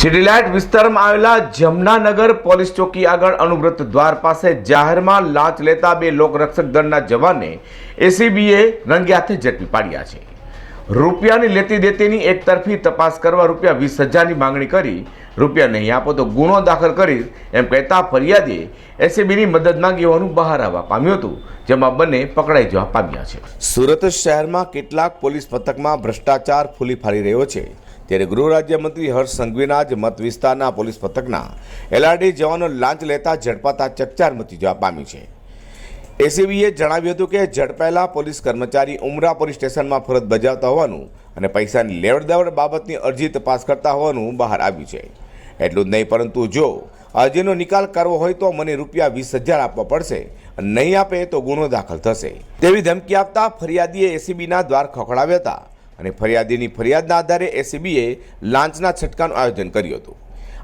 City light વિસ્તારમાં આવેલા Jamnanagar police ચોકી આગળ અનુવ્રત દ્વાર પાસે જાહેરમાં લાંચ લેતા બે લોકરક્ષક દળના જવાનને એસીબીએ રંગે હાથે ઝડપી પાડ્યા છે. રૂપિયાની લેતી દેતીની એક તરફી તપાસ કરવા રૂપિયા વીસ હજારની માંગણી કરી. રૂપિયા નહીં આપો તો ગુનો દાખલ કરીશ એમ કહેતા ફરિયાદીએ એસીબીની મદદ માંગી હોવાનું બહાર આવવા પામ્યું હતું, જેમાં બંને પકડાઈ જવા પામ્યા છે. સુરત શહેરમાં કેટલાક પોલીસ પથકમાં ભ્રષ્ટાચાર ફૂલી ફાલી રહ્યો છે. ત્યારે ગૃહ રાજ્યમંત્રી હર્ષ સંઘવીના જ મત વિસ્તારના પોલીસ પથકના એલઆરડી જવાનો લાંચ લેતા ઝડપાતા ચકચાર મચી જવા પામી છે. એસીબીએ જણાવ્યું હતું કે ઝડપાયેલા પોલીસ કર્મચારી ઉમરા પોલીસ સ્ટેશનમાં ફરજ બજાવતા હોવાનું અને પૈસાની લેવડદેવડ બાબતની અરજી તપાસ કરતા હોવાનું બહાર આવ્યું છે. એટલું જ નહીં, પરંતુ જો અરજીનો નિકાલ કરવો હોય તો મને રૂપિયા વીસ હજાર આપવા પડશે નહીં આપે તો ગુનો દાખલ થશે. તેવી ધમકી આપતા ફરિયાદીએ એસીબીના દ્વાર ખખડાવ્યા હતા. અને ફરિયાદીની ફરિયાદના આધારે એસીબીએ લાંચના છટકાનું આયોજન કર્યું હતું.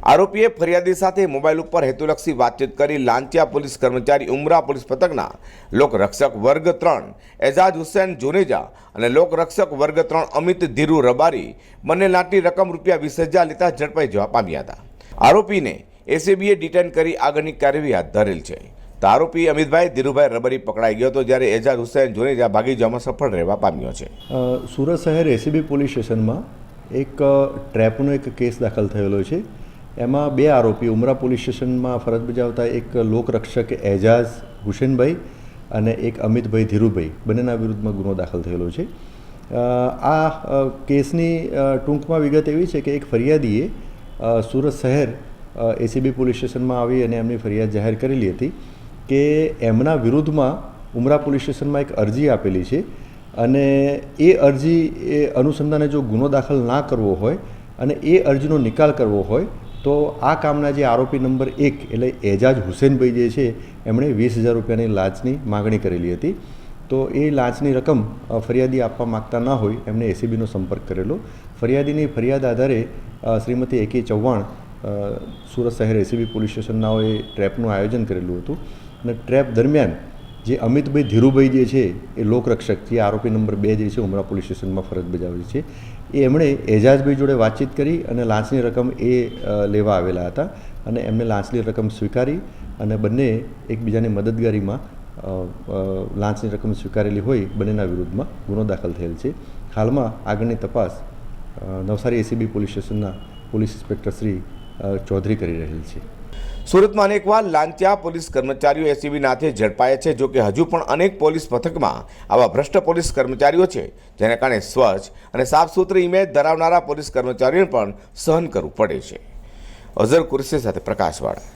આરોપીએ ફરિયાદી સાથે મોબાઈલ ઉપર હેતુલક્ષી વાતચીત કરી લાંચિયા પોલીસ કર્મચારી ઉમરા પોલીસ પથકના લોકરક્ષક વર્ગ ત્રણ, એજાજ હુસેન જોનેજા અને લોકરક્ષક વર્ગ ત્રણ અમિત ધીરુ રબારી બંને લાંચની રકમ રૂપિયા વીસ હજાર લેતા ઝડપાઈ જવા પામ્યા હતા. આરોપીને એસીબીએ ડિટેન કરી આગળની કાર્યવાહી હાથ ધરેલ છે. તો આરોપી અમિતભાઈ, ધીરુભાઈ રબરી પકડાઈ ગયો હતો જ્યારે એજાજ હુસેન જોનેજા ભાગી જવામાં સફળ રહેવા પામ્યો છે. સુરત શહેર એસીબી પોલીસ સ્ટેશનમાં એક ટ્રેપનો એક કેસ દાખલ થયેલો છે. એમાં બે આરોપી, ઉમરા પોલીસ સ્ટેશનમાં ફરજ બજાવતા એક લોકરક્ષક એજાઝ હુસેનભાઈ અને એક અમિતભાઈ ધીરુભાઈ, બંનેના વિરુદ્ધમાં ગુનો દાખલ થયેલો છે. આ કેસની ટૂંકમાં વિગત એવી છે કે એક ફરિયાદીએ સુરત શહેર એસીબી પોલીસ સ્ટેશનમાં આવી અને એમની ફરિયાદ જાહેર કરેલી હતી. કે એમના વિરુદ્ધમાં ઉમરા પોલીસ સ્ટેશનમાં એક અરજી આપેલી છે અને એ અરજી એ અનુસંધાને જો ગુનો દાખલ ના કરવો હોય અને એ અરજીનો નિકાલ કરવો હોય, તો આ કામના જે આરોપી નંબર એક એટલે એજાજ હુસેનભાઈ જે છે, એમણે વીસ હજાર રૂપિયાની લાંચની માગણી કરેલી હતી. તો એ લાંચની રકમ ફરિયાદી આપવા માગતા ના હોય, એમને એસીબીનો સંપર્ક કરેલો. ફરિયાદીની ફરિયાદ આધારે શ્રીમતી એકે ચૌહાણ સુરત શહેર એસીબી પોલીસ સ્ટેશનનાઓએ ટ્રેપનું આયોજન કરેલું હતું. અને ટ્રેપ દરમિયાન જે અમિતભાઈ ધીરુભાઈ જે છે એ લોકરક્ષક જે આરોપી નંબર બે જે છે ઉમરા પોલીસ સ્ટેશનમાં ફરજ બજાવે છે. એ એમણે એજાજભાઈ જોડે વાતચીત કરી અને લાંચની રકમ એ લેવા આવેલા હતા અને એમને લાંચની રકમ સ્વીકારી અને બંને એકબીજાની મદદગારીમાં લાંચની રકમ સ્વીકારેલી હોય બંનેના વિરુદ્ધમાં ગુનો દાખલ થયેલ છે. હાલમાં આગળની તપાસ નવસારી એસીબી પોલીસ સ્ટેશનના પોલીસ ઇન્સ્પેક્ટર શ્રી ચૌધરી કરી રહેલ છે. સુરતમાં અનેકવાર લાંચિયા પોલીસ કર્મચારીઓ એસીબી નાથે ઝડપાયા છે, જો કે હજુ પણ અનેક પોલીસ પથકમાં આવા ભ્રષ્ટ પોલીસ કર્મચારીઓ છે, જેના કારણે સ્વચ્છ અને સાફ સુથરી ઇમેજ ધરાવનારા પોલીસ કર્મચારીઓને પણ સહન કરવું પડે છે. અઝર કુરશી સાથે પ્રકાશવાળા.